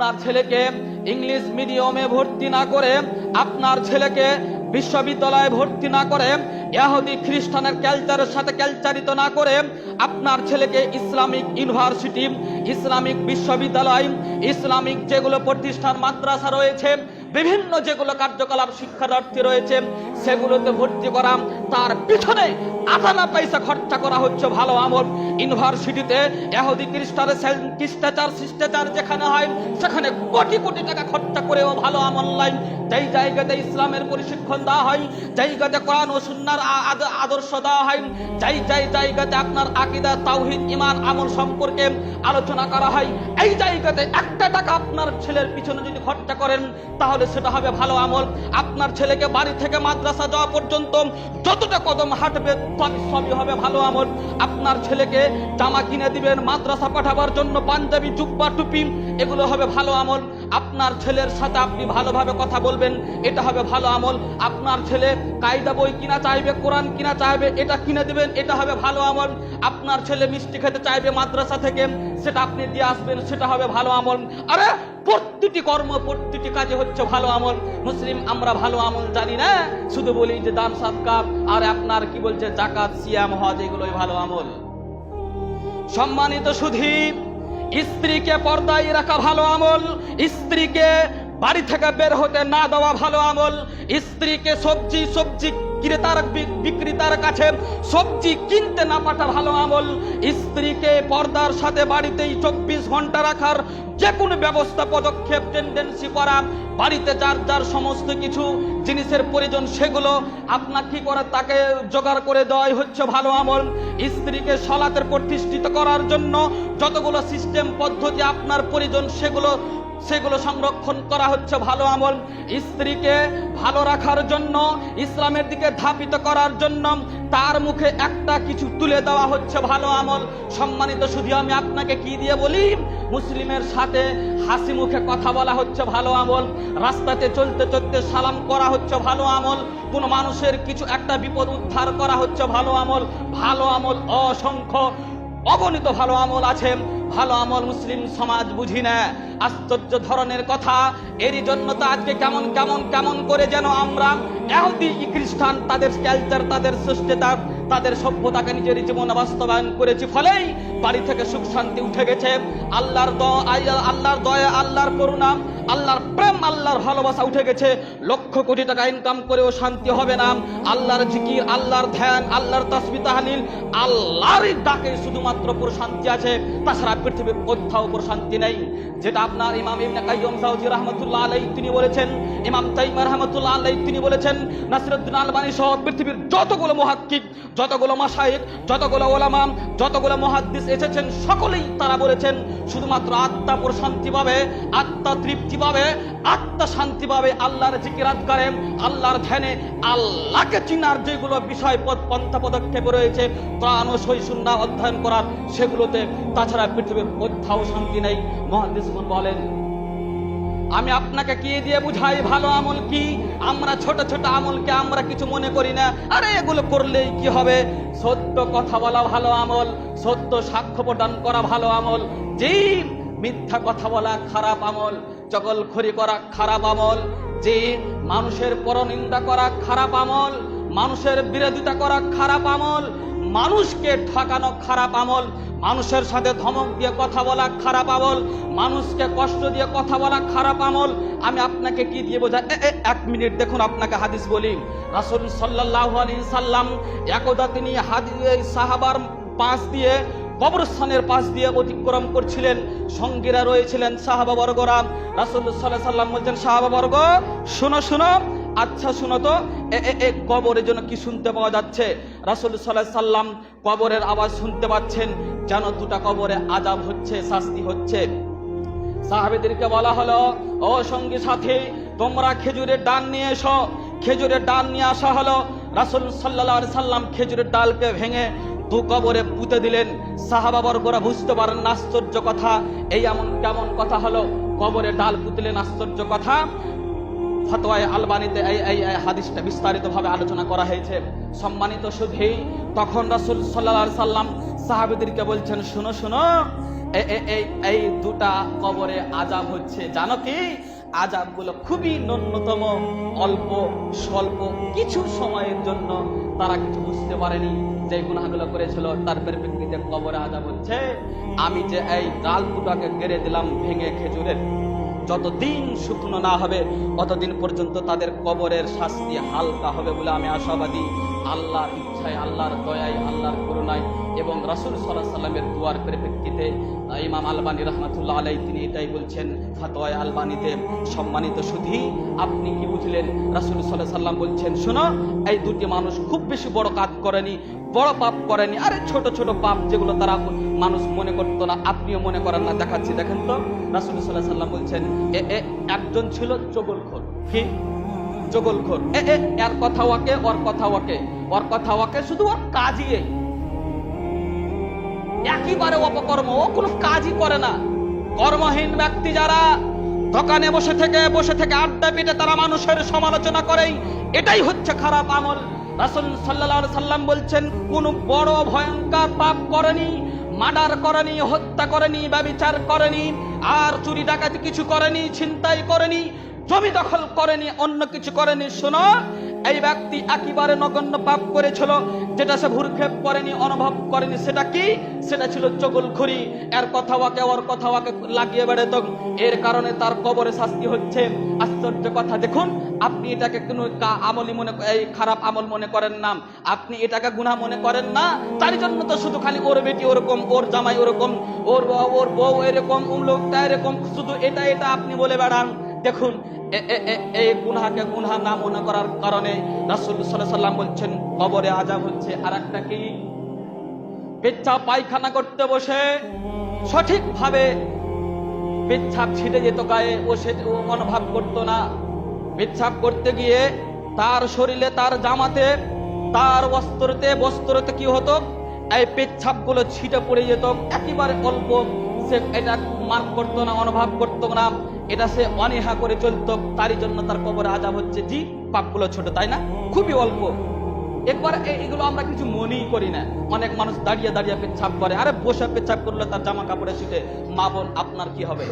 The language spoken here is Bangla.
আপনার ছেলেকে ইংলিশ মিডিয়ামে ভর্তি না করে, আপনার ছেলেকে বিশ্ববিদ্যালয়ে ভর্তি না করে ইহুদি খ্রিস্টানের ক্যালচারের সাথে ক্যালচারিত না করে, আপনার ছেলেকে ইসলামিক ইউনিভার্সিটি, ইসলামিক বিশ্ববিদ্যালয়, ইসলামিক যেগুলো প্রতিষ্ঠান, মাদ্রাসা রয়েছে বিভিন্ন যেগুলো কার্যকলাপ শিক্ষার্থী রয়েছে, সেগুলোতে ভর্তি করা, তার পিছনে আটানা পয়সা খরচা করা হচ্ছে ভালো আমল। ইউনিভার্সিটিতে এহুদি খ্রিস্টানের সেল- শিষ্টাচার শিষ্টাচার যেখানে হয়, সেখানে কোটি কোটি টাকা খরচা করেও ভালো আমল নাই। যেই জায়গাতে ইসলামের প্রশিক্ষণ দেওয়া হয় জায়গাতে কোরআন ও সুন্নার আদর্শ দেওয়া হয়, যাই যাই জায়গাতে আপনার আকিদা, তাওহিদ ইমান আমল সম্পর্কে আলোচনা করা হয়, এই জায়গাতে একটা টাকা আপনার ছেলের পিছনে যদি খরচা করেন, তাহলে সেটা হবে ভালো আমল। আপনার ছেলেকে বাড়ি থেকে মাদ্রাসা যাওয়া পর্যন্ত যতটা কদম হাঁটবে সবই হবে ভালো আমল। আপনার ছেলেকে জামা কিনে দিবেন, মাদ্রাসা পাঠাবার জন্য পাঞ্জাবি, জুব্বা, টুপি, এগুলো হবে ভালো আমল। আপনার ছেলের সাথে আপনি ভালোভাবে কথা বলবেন, এটা হবে ভালো আমল। আপনার ছেলে কায়দা বই কিনা চাইবে, কোরআন কিনা চাইবে, এটা কিনে দিবেন, এটা হবে ভালো আমল। আপনার ছেলে মিষ্টি খেতে চাইবে মাদ্রাসা থেকে, সেটা আপনি দিয়ে আসবেন, সেটা হবে ভালো আমল। আরে, প্রতিটি কর্ম, প্রতিটি কাজে হচ্ছে ভালো আমল। মুসলিম, আমরা ভালো আমল জানি না, শুধু বলি যে দান, সাদকা, আর আপনার কি বলছে, জাকাত, সিয়াম, হজ, এগুলোই ভালো আমল। সম্মানিত সুধী স্ত্রীকে পর্দায় রাখা ভালো আমল, স্ত্রীকে বাড়ি থেকে বের হতে না দেওয়া ভালো আমল, স্ত্রীকে সবজি সবজি ক্রেতার বিক্রেতার কাছে সবজি কিনতে না পাঠা ভালো আমল। স্ত্রীকে পর্দার সাথে বাড়িতেই চব্বিশ ঘণ্টা রাখার যে কোনো ব্যবস্থা, পদক্ষেপ টেন্ডেন্সি করা, বাড়িতে যার যার সমস্ত কিছু জিনিসের প্রয়োজন সেগুলো আপনার কি করে তাকে জোগাড় করে দেওয়াই হচ্ছে ভালো আমল। স্ত্রীকে সলাতের প্রতিষ্ঠিত করার জন্য যতগুলো সিস্টেম পদ্ধতি আপনার প্রয়োজন সেগুলো সেগুলো সংরক্ষণ করা হচ্ছে ভালো আমল। স্ত্রীকে ভালো রাখার জন্য, ইসলামের দিকে ধাপিত করার জন্য তার মুখে একটা কিছু তুলে দেওয়া হচ্ছে ভালো আমল। সম্মানিত শুধু আমি আপনাকে কি দিয়ে বলি? মুসলিমের সাথে হাসি মুখে কথা বলা হচ্ছে ভালো আমল। রাস্তাতে চলতে চলতে সালাম করা হচ্ছে ভালো আমল। কোন মানুষের কিছু একটা বিপদ উদ্ধার করা হচ্ছে ভালো আমল। ভালো আমল অসংখ্য, অগণিত ভালো আমল আছে। ভালো আমল মুসলিম সমাজ বুঝি না। আশ্চর্য ধরনের কথা। এরই জন্য তো আজকে কেমন কেমন কেমন করে যেন আমরা এহুদি খ্রিস্টান, তাদের কালচার তাদের সৃষ্টিতা তাদের সভ্যতাকে নিজের জীবনে বাস্তবায়ন করেছি ফলেই বাড়ি থেকে সুখ শান্তি উঠে গেছে। আল্লাহর দ আল্লাহ- আল্লাহর দয়া, আল্লাহর করুণা, আল্লাহর প্রেম, আল্লাহর ভালোবাসা উঠে গেছে। লক্ষ কোটি টাকা ইনকাম করেও শান্তি হবে না। আল্লাহর জিকির, আল্লাহর ধ্যান, আল্লাহর তসবি তাহালিল আল্লাহর ডাকে শুধুমাত্র পুরো শান্তি আছে। তাছাড়া পৃথিবীর কোথাও পুরো শান্তি নেই। যেটা আপনার ইমাম ইবনে কাইয়ুম রাহমাতুল্লাহ আলাইহি তিনি বলেছেন, ইমাম তাইমা রাহমাতুল্লাহ আলাইহি তিনি বলেছেন নাসিরউদ্দিন আলবানী সহ পৃথিবীর যতগুলো মুহাক্কিক যতগুলো মাশায়েখ যতগুলো ওলামা, যতগুলো মুহাদ্দিস এসেছেন, সকলেই তারা বলেছেন, শুধুমাত্র আত্মা পুরো শান্তি পাবে আত্মা তৃপ্তি পাবে আত্মা শান্তি পাবে আল্লাহর জিকিরাত করেন আল্লাহর ধ্যানে আল্লাহকে চিনার যেগুলো বিষয় পন্থা পদক্ষেপ রয়েছে কোরআন ও সুন্নাহ অধ্যয়ন করার, সেগুলোতে তাছাড়া পৃথিবীর কোথাও শান্তি নেই। মহাদিসগণ বলেন আমি আপনাকে কি দিয়ে বুঝাই ভালো আমল কি? আমরা ছোট ছোট আমলকে আমরা কিছু মনে করি না। আরে এগুলো করলেই কি হবে? সত্য কথা বলা ভালো আমল, সত্য সাক্ষ্য প্রদান করা ভালো আমল যে মিথ্যা কথা বলা খারাপ আমল চকল চকলখড়ি করা খারাপ আমল যে মানুষের পরনিন্দা করা খারাপ আমল, মানুষের বিরোধিতা করা খারাপ আমল মানুষকে ঠকানো খারাপ আমল মানুষের সাথে ধমক দিয়ে কথা বলা খারাপ আমল মানুষকে কষ্ট দিয়ে কথা বলা খারাপ আমল। আমি আপনাকে কি দিয়ে এ, এক মিনিট দেখুন আপনাকে হাদিস বলি। রাসূল আলাইহি সাল্লাম একদা তিনি হাদি এই সাহাবার পাশ দিয়ে কবরস্থানের পাশ দিয়ে অতিক্রম করছিলেন। সঙ্গীরা রয়েছিলেন সাহাবা বর্গরা সাল্লাল্লাহু সাল্লাম বলছেন সাহাবা বর্গ শোনো শোনো আচ্ছা শুনো তো এ কবরের জন্য কি শুনতে পাওয়া যাচ্ছে? রাসূল সাল্লাল্লাহু সাল্লাম কবরের আওয়াজ শুনতে পাচ্ছেন, যেন দুটা কবরে আজাব হচ্ছে, শাস্তি হচ্ছে। সাহাবেদেরকে বলা হলো, ও সঙ্গী সাথী, তোমরা খেজুরের ডান নিয়ে এসো। খেজুরের ডাল নিয়ে আসা হলো, রাসূল আলাইহি সাল্লাম খেজুরের ডালকে ভেঙে দু কবরে পুঁতে দিলেন। সাহাবা বর্গরা বুঝতে পারেন আশ্চর্য কথা, এই এমন কেমন কথা হলো, কবরে ডাল পুঁতলেন, আশ্চর্য কথা। ফতোয়ায় আলবানিতে এই এই হাদিসটা বিস্তারিতভাবে আলোচনা করা হয়েছে। সম্মানিত সুধী, তখন রাসূল আলাইহি সাল্লাম সাহাবীদেরকে বলছেন, শুনো শুনো এই এই দুটা কবরে আজাব হচ্ছে। জানো কি? আজাবগুলো খুবই ন্যূনতম, অল্প, স্বল্প, কিছু সময়ের জন্য তারা কিছু বুঝতে পারেনি যে গুনাহগুলো করেছিল। তার পরিপ্রেক্ষিতে কবরে আজাব হচ্ছে। আমি যে এই ডাল দুটাকে গেড়ে দিলাম, ভেঙে খেজুরের যতদিন শুকনো না হবে অতদিন পর্যন্ত তাদের কবরের শাস্তি হালকা হবে বলে আমি আশাবাদী। আল্লাহর ইচ্ছায়, আল্লাহর দয়ায়, আল্লাহর করুণায় এবং রাসূল সাল্লাহ সাল্লামের দুয়ার পরিপ্রেক্ষিতে ইমাম আলবানী রহমাতুল্লাহ আলাই তিনি এটাই বলছেন, ফাতোয়ায় আলবানীতে সম্মানিত সুধী, আপনি কি বুঝলেন? রাসূল সাল্লাহ সাল্লাম বলছেন, শোনো, এই দুটি মানুষ খুব বেশি বড় কাজ করেনি বড় পাপ করেনি। আরে ছোট ছোট পাপ যেগুলো তারা মানুষ মনে করতো না, আপনিও মনে করেন না। দেখাচ্ছি, দেখেন তো, রাসূল সাল্লাহ সাল্লাম বলছেন, এ এ, একজন ছিল চগলখোর। কি? চগলখোর। এ এর কথা ওকে ওর কথা ওকে ওর কথা ওকে শুধু ওর কাজই এই। একেবারে অপকর্ম, ও কোনো কাজই করে না। কর্মহীন ব্যক্তি যারা দোকানে বসে থেকে বসে থেকে আড্ডা পিটে তারা মানুষের সমালোচনা করেই। এটাই হচ্ছে খারাপ আমল। রাসূল আলাইহি সাল্লাম বলছেন, কোন বড় ভয়ঙ্কর পাপ করেনি, মার্ডার করেনি, হত্যা করেনি বা বিচার করেনি, আর চুরি ডাকাতি কিছু করেনি, ছিনতাই করেনি, জমি দখল করেনি, অন্য কিছু করেনি। শোনো এই ব্যক্তি একেবারে নগণ্য পাপ করেছিল, যেটা সে ভুরক্ষেপ করেনি, অনুভব করেনি। সেটা কি? সেটা ছিল চগলখড়ি এর কথা ওয়াকে ওর কথা ওয়াকে লাগিয়ে বেড়াতো এর কারণে তার কবরে শাস্তি হচ্ছে। আশ্চর্য কথা। দেখুন, আপনি এটাকে কোনো আমলি মনে এই খারাপ আমল মনে করেন না। আপনি এটাকে গুনাহ মনে করেন না। তার জন্য তো শুধু খালি ওর বেটি ওরকম, ওর জামাই ওরকম, ওর ওর বউ এরকম লোকটা এরকম। শুধু এটা এটা আপনি বলে বেড়ান। দেখুন এই গুনহাকে গুনহা না মনে করার কারণে রাসূল সাল্লাম বলছেন, কবরে আজাব হচ্ছে আর একটা কি? পেচ্ছা পায়খানা করতে বসে, সঠিকভাবে পেচ্ছাপ ছিটে যেত গায়ে, ও সে অনুভব করতো না। পেচ্ছাপ করতে গিয়ে তার শরীরে, তার জামাতে, তার বস্ত্রতে বস্ত্রতে কি হতো? এই পেচ্ছাপগুলো ছিটে পড়ে যেত, একেবারে অল্প, সে এটা মার্ক করতো না, অনুভব করতো না। এটা সে অনেহা করে চলত, তারই জন্য তার কবরে আজাব হচ্ছে। জি, পাপগুলো ছোট, তাই না? খুবই অল্প। একবার এগুলো আমরা কিছু মনেই করি না। অনেক মানুষ দাঁড়িয়ে দাঁড়িয়ে পেচ্ছাপ করে। আরে বসে পেচ্ছাপ করলে তার জামা কাপড়ে ছুটে মা বোন, আপনার কি হবে?